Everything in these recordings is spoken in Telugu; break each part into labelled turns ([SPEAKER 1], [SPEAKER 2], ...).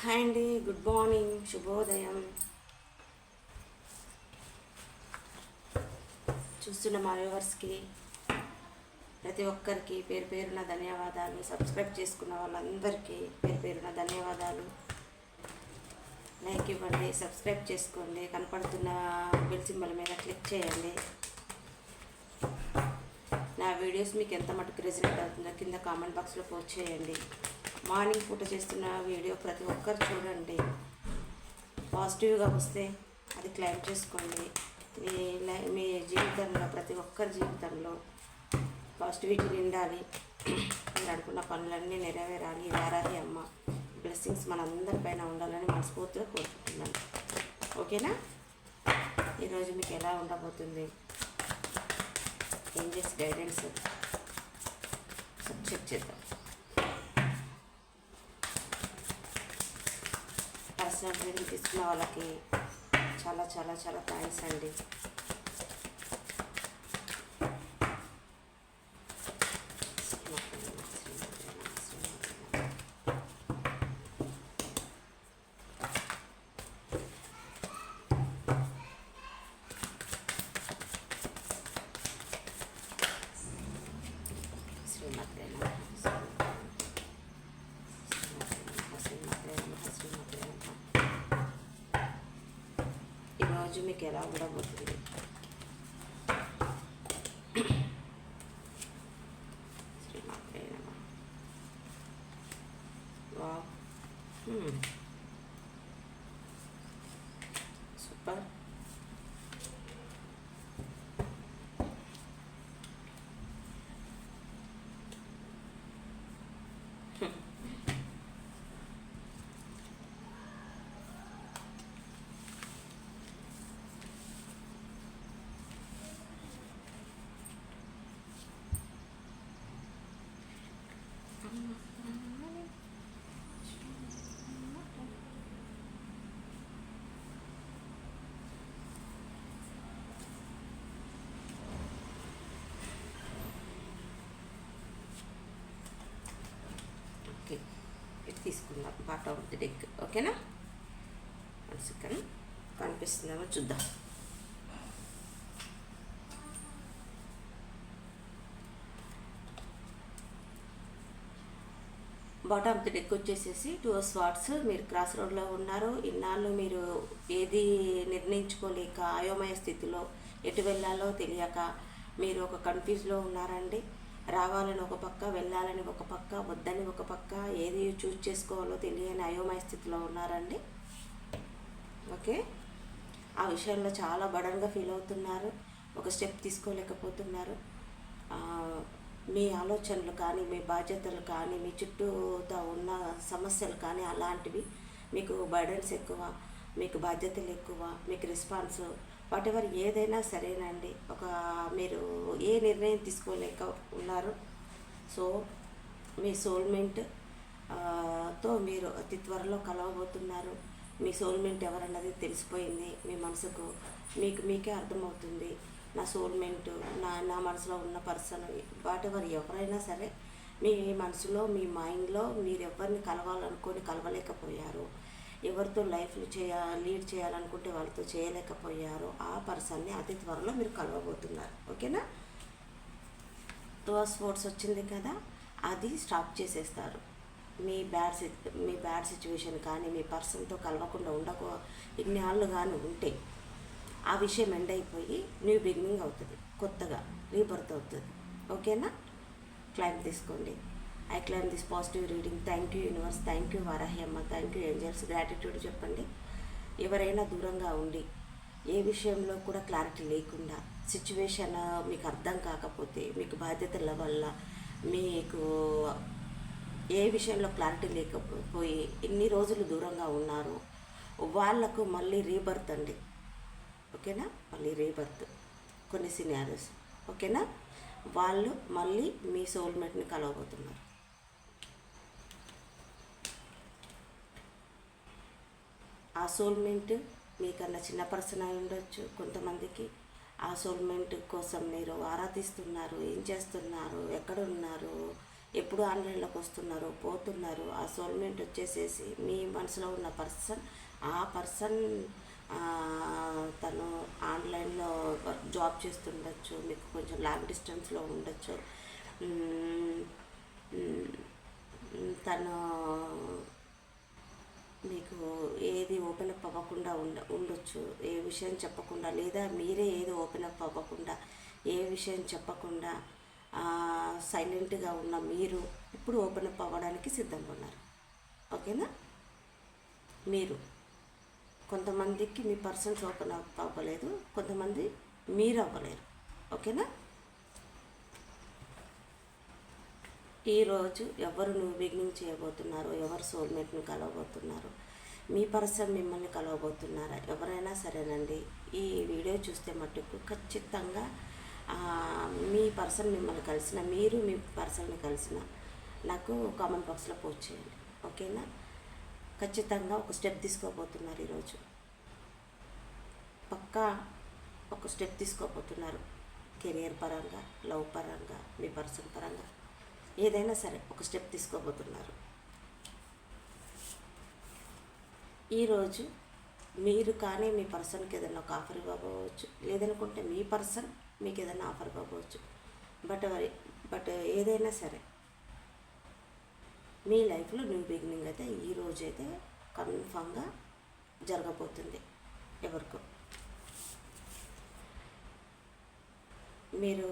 [SPEAKER 1] హాయ్ అండి గుడ్ మార్నింగ్ శుభోదయం. చూస్తున్న మా వ్యూవర్స్కి ప్రతి ఒక్కరికి పేరు పేరున ధన్యవాదాలు. సబ్స్క్రైబ్ చేసుకున్న వాళ్ళందరికీ పేరు పేరున ధన్యవాదాలు. లైక్ ఇవ్వండి సబ్స్క్రైబ్ చేసుకోండి కనపడుతున్న బెల్ సింబల్ మీద క్లిక్ చేయండి. నా వీడియోస్ మీకు ఎంత మటుకు రెసిడెంట్ అవుతుందో కింద కామెంట్ బాక్స్లో పోస్ట్ చేయండి. మార్నింగ్ పూట చేస్తున్న వీడియో ప్రతి ఒక్కరు చూడండి. పాజిటివ్గా వస్తే అది క్లైమ్ చేసుకోండి. మీ మీ జీవితంలో ప్రతి ఒక్కరి జీవితంలో పాజిటివిటీ నిండాలి. మీరు అనుకున్న పనులన్నీ నెరవేరాలి. వారాహి అమ్మ. బ్లెస్సింగ్స్ మనందరిపైన ఉండాలని మనస్ఫూర్తిగా కోరుకుంటున్నాను. ఓకేనా? ఈరోజు మీకు ఎలా ఉండబోతుంది? చేసి గైడెన్స్. చెక్ చేద్దాం. పర్సనల్ తీసుకున్న వాళ్ళకి చాలా చాలా చాలా థ్యాంక్స్ అండి. మీకు ఎలా ఉండబోతుంది శ్రీమాత్రే నమః వావ్ హ్మ్. సూపర్ ఓకే ఇటు తీసుకుందాం. పార్ట్ ఆఫ్ ది డెక్ ఓకేనా వన్ సెకండ్ కనిపిస్తుందేమో చూద్దాం. బాటమ్ ఆఫ్ ది డెక్ వచ్చేసేసి టూ స్వాట్స్ మీరు క్రాస్ రోడ్లో ఉన్నారు. ఇన్నాళ్ళు మీరు ఏది నిర్ణయించుకోలేక అయోమయ స్థితిలో ఎటు వెళ్ళాలో తెలియక మీరు ఒక కన్ఫ్యూజ్లో ఉన్నారండి. రావాలని ఒక పక్క వెళ్ళాలని ఒక పక్క వద్దని ఒక పక్క ఏది చూస్ చేసుకోవాలో తెలియని అయోమయ స్థితిలో ఉన్నారండి. ఓకే? ఆ విషయంలో చాలా బడన్గా ఫీల్ అవుతున్నారు. ఒక స్టెప్ తీసుకోలేకపోతున్నారు. మీ ఆలోచనలు కానీ మీ బాధ్యతలు కానీ మీ చుట్టూతో ఉన్న సమస్యలు కానీ అలాంటివి మీకు బర్డన్స్ ఎక్కువ మీకు బాధ్యతలు ఎక్కువ మీకు రెస్పాన్స్ వాట్ ఎవర్ ఏదైనా సరేనండి. ఒక మీరు ఏ నిర్ణయం తీసుకోలేక ఉన్నారు. సో మీ సోల్మెంట్తో మీరు అతి త్వరలో కలవబోతున్నారు. మీ సోల్మెంట్ ఎవరన్నది తెలిసిపోయింది. మీ మనసుకు మీకు మీకే అర్థమవుతుంది. నా సోల్మెంట్ నా నా మనసులో ఉన్న పర్సన్ వాట్ ఎవర్ ఎవరైనా సరే మీ మనసులో మీ మైండ్లో మీరు ఎవరిని కలవాలనుకొని కలవలేకపోయారు. ఎవరితో లైఫ్లు చేయ లీడ్ చేయాలనుకుంటే వాళ్ళతో చేయలేకపోయారు ఆ పర్సన్ని అతి త్వరలో మీరు కలవబోతున్నారు. ఓకేనా? టూ స్పోర్ట్స్ వచ్చింది కదా అది స్టాప్ చేసేస్తారు. మీ బ్యాడ్ సి మీ బ్యాడ్ సిచ్యువేషన్ కానీ మీ పర్సన్తో కలవకుండా ఉండకో ఇన్నాళ్ళు కానీ ఉంటే ఆ విషయం ఎండ్ అయిపోయి న్యూ బిగినింగ్ అవుతుంది కొత్తగా రీబర్త్ అవుతుంది. ఓకేనా? క్లైమ్ తీసుకోండి. I claim this positive reading thank you universe thank you Varahi అమ్మ. థ్యాంక్ యూ ఏంజల్స్ గ్రాటిట్యూడ్ చెప్పండి. ఎవరైనా దూరంగా ఉండి ఏ విషయంలో కూడా క్లారిటీ లేకుండా సిచ్యువేషన్ మీకు అర్థం కాకపోతే మీకు బాధ్యతల వల్ల మీకు ఏ విషయంలో క్లారిటీ లేకపోయి ఎన్ని రోజులు దూరంగా ఉన్నారు వాళ్ళకు మళ్ళీ రీబర్త్ అండి. ఓకేనా? మళ్ళీ రీబర్త్ కొన్ని సినారియోస్ ఓకేనా? వాళ్ళు మళ్ళీ మీ సోల్మేట్ని కలవబోతున్నారు. ఆ సోల్మెంట్ మీకన్నా చిన్న పర్సన్ అయి ఉండొచ్చు కొంతమందికి. ఆ సోల్మెంట్ కోసం మీరు ఆరాధిస్తున్నారు ఏం చేస్తున్నారు ఎక్కడున్నారు ఎప్పుడు ఆన్లైన్లోకి వస్తున్నారు పోతున్నారు ఆ సోల్మెంట్ వచ్చేసేసి మీ మనసులో ఉన్న పర్సన్ ఆ పర్సన్ తను ఆన్లైన్లో జాబ్ చేస్తుండొచ్చు మీకు కొంచెం లాంగ్ డిస్టెన్స్లో ఉండొచ్చు. తను మీకు ఏది ఓపెన్ అప్ అవ్వకుండా ఉండ ఉండొచ్చు. ఏ విషయం చెప్పకుండా లేదా మీరే ఏది ఓపెన్ అప్ అవ్వకుండా ఏ విషయం చెప్పకుండా సైలెంట్గా ఉన్న మీరు ఇప్పుడు ఓపెన్ అప్ అవ్వడానికి సిద్ధంగా ఉన్నారు. ఓకేనా? మీరు. కొంతమందికి మీ పర్సన్స్ ఓపెన్ అప్ అవ్వలేదు కొంతమంది మీరు అవ్వలేరు. ఓకేనా? ఈరోజు ఎవరు నువ్వు బిగినింగ్ చేయబోతున్నారు ఎవరు సోల్మేట్ని కలవబోతున్నారు మీ పర్సన్ మిమ్మల్ని కలవబోతున్నారా? ఎవరైనా సరేనండి. ఈ వీడియో చూస్తే మట్టుకు ఖచ్చితంగా మీ పర్సన్ మిమ్మల్ని కలిసిన మీరు మీ పర్సన్ని కలిసిన నాకు కామెంట్ బాక్స్లో పోస్ట్ చేయండి. ఓకేనా? ఖచ్చితంగా ఒక స్టెప్ తీసుకోబోతున్నారు ఈరోజు. పక్కా ఒక స్టెప్ తీసుకోబోతున్నారు. కెరియర్ పరంగా లవ్ పరంగా మీ పర్సన్ పరంగా. ఏదైనా సరే ఒక స్టెప్ తీసుకోబోతున్నారు. ఈరోజు మీరు కానీ మీ పర్సన్కి ఏదైనా ఒక ఆఫర్ ఇవ్వబోవచ్చు లేదనుకుంటే మీ పర్సన్ మీకు ఏదైనా ఆఫర్ ఇవ్వబోవచ్చు బట్ బట్ ఏదైనా సరే మీ లైఫ్లో న్యూ బిగినింగ్ అయితే ఈ రోజు అయితే కన్ఫామ్గా జరగబోతుంది ఎవరికో. మీరు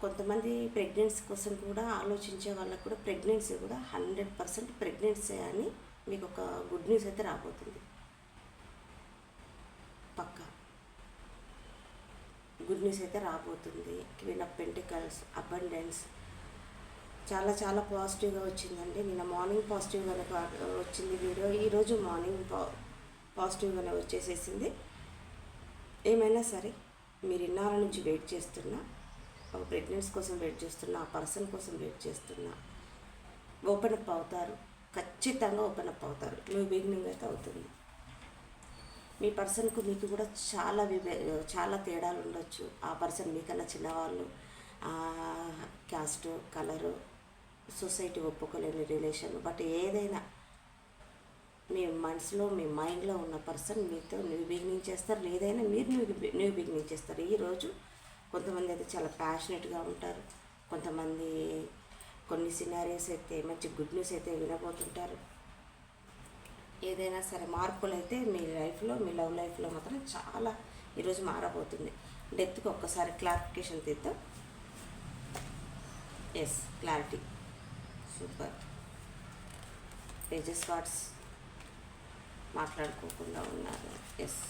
[SPEAKER 1] కొంతమంది ప్రెగ్నెన్సీ కోసం కూడా ఆలోచించే వాళ్ళకు కూడా ప్రెగ్నెన్సీ కూడా హండ్రెడ్ పర్సెంట్ ప్రెగ్నెన్సీ అని మీకు ఒక గుడ్ న్యూస్ అయితే రాబోతుంది. పక్కా. గుడ్ న్యూస్ అయితే రాబోతుంది. క్వీన్ ఆఫ్ పెంటికల్స్ అబండెన్స్ చాలా చాలా పాజిటివ్గా వచ్చిందండి. నిన్న మార్నింగ్ పాజిటివ్గానే వచ్చింది వీడియో ఈరోజు మార్నింగ్ పా పాజిటివ్గానే వచ్చేసేసింది. ఏమైనా సరే మీరు ఇన్నాళ్ళ నుంచి వెయిట్ చేస్తున్నా ఒక ప్రెగ్నెన్సీ కోసం వెయిట్ చేస్తున్నా ఆ పర్సన్ కోసం వెయిట్ చేస్తున్నా ఓపెన్ అప్ అవుతారు. ఖచ్చితంగా ఓపెన్ అప్ అవుతారు. మీ బిగినింగ్ అయితే అవుతుంది. మీ పర్సన్కు మీకు కూడా చాలా విభే చాలా తేడాలు ఉండొచ్చు. ఆ పర్సన్ మీకన్నా చిన్నవాళ్ళు క్యాస్ట్ కలరు సొసైటీ ఒప్పుకోలేని రిలేషన్ బట్ ఏదైనా మీ మనసులో మీ మైండ్లో ఉన్న పర్సన్ మీతో న్యూ బిగినింగ్ చేస్తారు. లేదైనా మీరు న్యూ న్యూ బిగినింగ్ చేస్తారు. ఈరోజు కొంతమంది అయితే చాలా ప్యాషనెట్గా ఉంటారు. కొంతమంది కొన్ని సినారీస్ అయితే మంచి గుడ్ న్యూస్ అయితే వినబోతుంటారు. ఏదైనా సరే మార్పులు అయితే మీ లైఫ్లో మీ లవ్ లైఫ్లో మాత్రం చాలా ఈరోజు మారబోతుంది. డెప్త్కి ఒక్కసారి క్లారిఫికేషన్ తీద్దాం. ఎస్ క్లారిటీ సూపర్ పేజెస్ వాట్స్ మాట్లాడుకోకుండా ఉన్నారు. ఎస్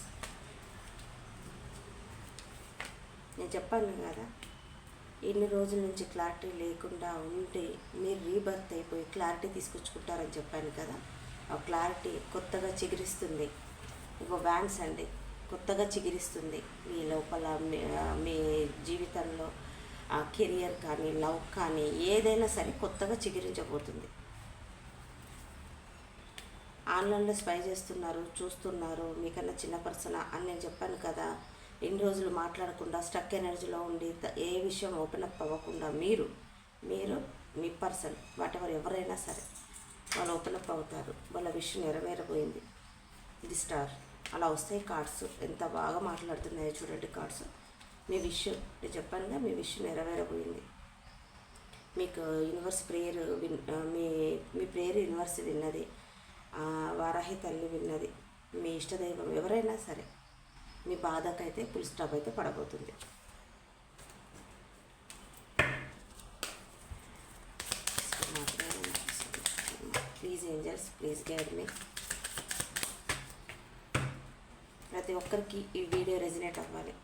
[SPEAKER 1] నేను చెప్పాను కదా ఇన్ని రోజుల నుంచి క్లారిటీ లేకుండా ఉంటే మీరు రీబర్త్ అయిపోయి క్లారిటీ తీసుకొచ్చుకుంటారని చెప్పాను కదా. ఆ క్లారిటీ కొత్తగా చిగురిస్తుంది. ఇంకో బ్యాంక్స్ అండి. కొత్తగా చిగురిస్తుంది. మీ లోపల మీ- జీవితంలో ఆ కెరియర్ కానీ లవ్ కానీ ఏదైనా సరే కొత్తగా చిగురించబోతుంది. ఆన్లైన్లో స్పై చేస్తున్నారు చూస్తున్నారు మీకన్నా చిన్న పర్సన్ అని నేను చెప్పాను కదా. ఎన్ని రోజులు మాట్లాడకుండా స్టక్ ఎనర్జీలో ఉండి ఏ విషయం ఓపెన్ అప్ అవ్వకుండా మీరు మీరు మీ పర్సన్ వాట్ ఎవరు ఎవరైనా సరే వాళ్ళు ఓపెన్ అప్ అవుతారు. వాళ్ళ విషయం నెరవేరబోయింది. ఇది స్టార్ అలా వస్తాయి కార్డ్స్ ఎంత బాగా మాట్లాడుతున్నాయో చూడండి కార్డ్స్ మీ విషయం నేను చెప్పానుగా మీ విషయం నెరవేరబోయింది. మీకు యూనివర్స్ ప్రేయర్ విన్ మీ మీ ప్రేయర్ యూనివర్స్ విన్నది. వారాహి తల్లి విన్నది. మీ ఇష్టదైవం ఎవరైనా సరే మీ బాధకైతే ఫుల్ స్టాప్ అయితే పడబోతుంది. ప్లీజ్ ఏంజల్స్ ప్లీజ్ గైడ్ మీ ప్రతి ఒక్కరికి ఈ వీడియో రెజినేట్ అవ్వాలి.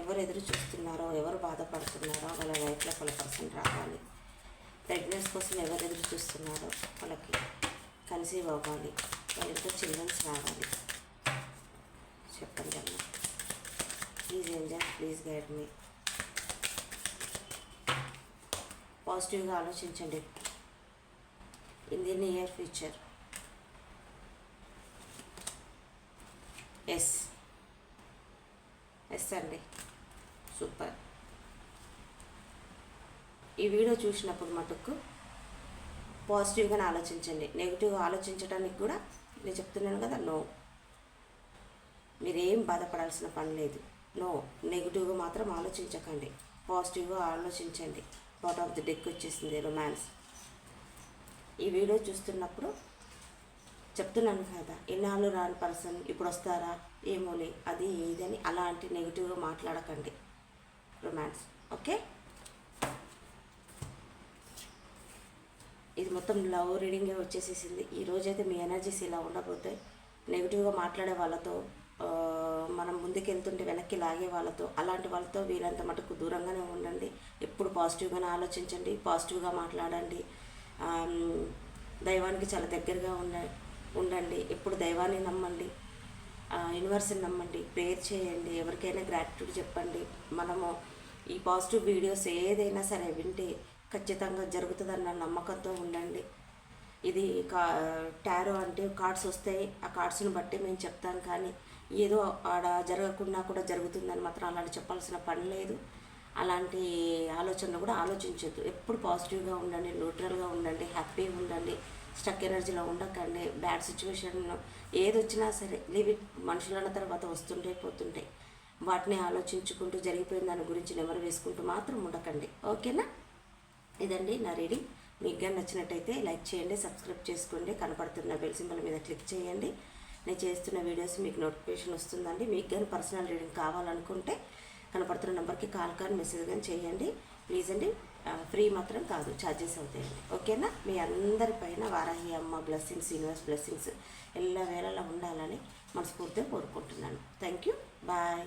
[SPEAKER 1] ఎవరు ఎదురు చూస్తున్నారో ఎవరు బాధపడుతున్నారో వాళ్ళ లైఫ్లో వాళ్ళ పర్సన్ రావాలి. ప్రెగ్నెన్స్ కోసం ఎవరు ఎదురు చూస్తున్నారో వాళ్ళకి కన్సీవ్ అవ్వాలి. వాళ్ళ ఇంట్లో చిల్డ్రన్స్ రావాలి. చెప్పండి అమ్మ ప్లీజ్ ఎంజాయ్ ప్లీజ్ గైడ్ మీ పాజిటివ్గా ఆలోచించండి. In the near future yes yes అండి సూపర్ ఈ వీడియో చూసినప్పుడు మటుకు పాజిటివ్గానే ఆలోచించండి. నెగిటివ్గా ఆలోచించడానికి కూడా నేను చెప్తున్నాను కదా నో మీరేం బాధపడాల్సిన పని లేదు. నో నెగిటివ్గా మాత్రం ఆలోచించకండి. పాజిటివ్గా ఆలోచించండి. పార్ట్ ఆఫ్ ది డెక్ వచ్చేసింది రొమాన్స్ ఈ వీడియో చూస్తున్నప్పుడు చెప్తున్నాను కదా ఇన్నాళ్ళు రాని పర్సన్ ఇప్పుడు వస్తారా? ఏమోలే అది ఏదని అలాంటి నెగిటివ్గా మాట్లాడకండి. రొమాన్స్ ఓకే ఇది మొత్తం లవ్ రీడింగే వచ్చేసేసింది. ఈరోజైతే మీ ఎనర్జీస్ ఇలా ఉండబోతాయి నెగిటివ్గా మాట్లాడే వాళ్ళతో మనం ముందుకెళ్తుంటే వెనక్కి లాగే వాళ్ళతో అలాంటి వాళ్ళతో వీరంత మటుకు దూరంగానే ఉండండి. ఎప్పుడు పాజిటివ్గానే ఆలోచించండి పాజిటివ్గా మాట్లాడండి. దైవానికి చాలా దగ్గరగా ఉండ ఉండండి. ఎప్పుడు దైవాన్ని నమ్మండి యూనివర్స్ని నమ్మండి ప్రేయర్ చేయండి ఎవరికైనా గ్రాటిట్యూడ్ చెప్పండి. మనము ఈ పాజిటివ్ వీడియోస్ ఏదైనా సరే వింటే ఖచ్చితంగా జరుగుతుందన్న నమ్మకంతో ఉండండి. ఇది కా టారో అంటే కార్డ్స్ వస్తాయి ఆ కార్డ్స్ని బట్టి మేము చెప్తాం కానీ ఏదో ఆడ జరగకుండా కూడా జరుగుతుందని మాత్రం అలాంటి చెప్పాల్సిన పని లేదు. అలాంటి ఆలోచనలు కూడా ఆలోచించొద్దు. ఎప్పుడు పాజిటివ్గా ఉండండి న్యూట్రల్గా ఉండండి హ్యాపీగా ఉండండి స్టక్ ఎనర్జీలో ఉండకండి బ్యాడ్ సిచ్యువేషన్ ఏది వచ్చినా సరే లివ్ ఇట్ తర్వాత వస్తుంటే పోతుంటాయి వాటిని ఆలోచించుకుంటూ జరిగిపోయిన దాని గురించి నెమరు వేసుకుంటూ మాత్రం ఉండకండి. ఓకేనా? ఇదండి నా రీడింగ్. మీకు కానీ నచ్చినట్టయితే లైక్ చేయండి సబ్స్క్రైబ్ చేసుకోండి కనపడుతున్న బెల్ సింబల్ మీద క్లిక్ చేయండి. నేను చేస్తున్న వీడియోస్ మీకు నోటిఫికేషన్ వస్తుందండి. మీకు కానీ పర్సనల్ రీడింగ్ కావాలనుకుంటే కనపడుతున్న నెంబర్కి కాల్ కానీ మెసేజ్ కానీ చేయండి. ప్లీజ్ అండి. ఫ్రీ మాత్రం కాదు. ఛార్జెస్ అవుతాయండి. ఓకేనా? మీ అందరిపైన వారాహి అమ్మ బ్లెస్సింగ్స్ యూనివర్స్ బ్లెస్సింగ్స్ ఎల్ల వేళలా ఉండాలని మనస్ఫూర్తిగా కోరుకుంటున్నాను. Thank you. బాయ్.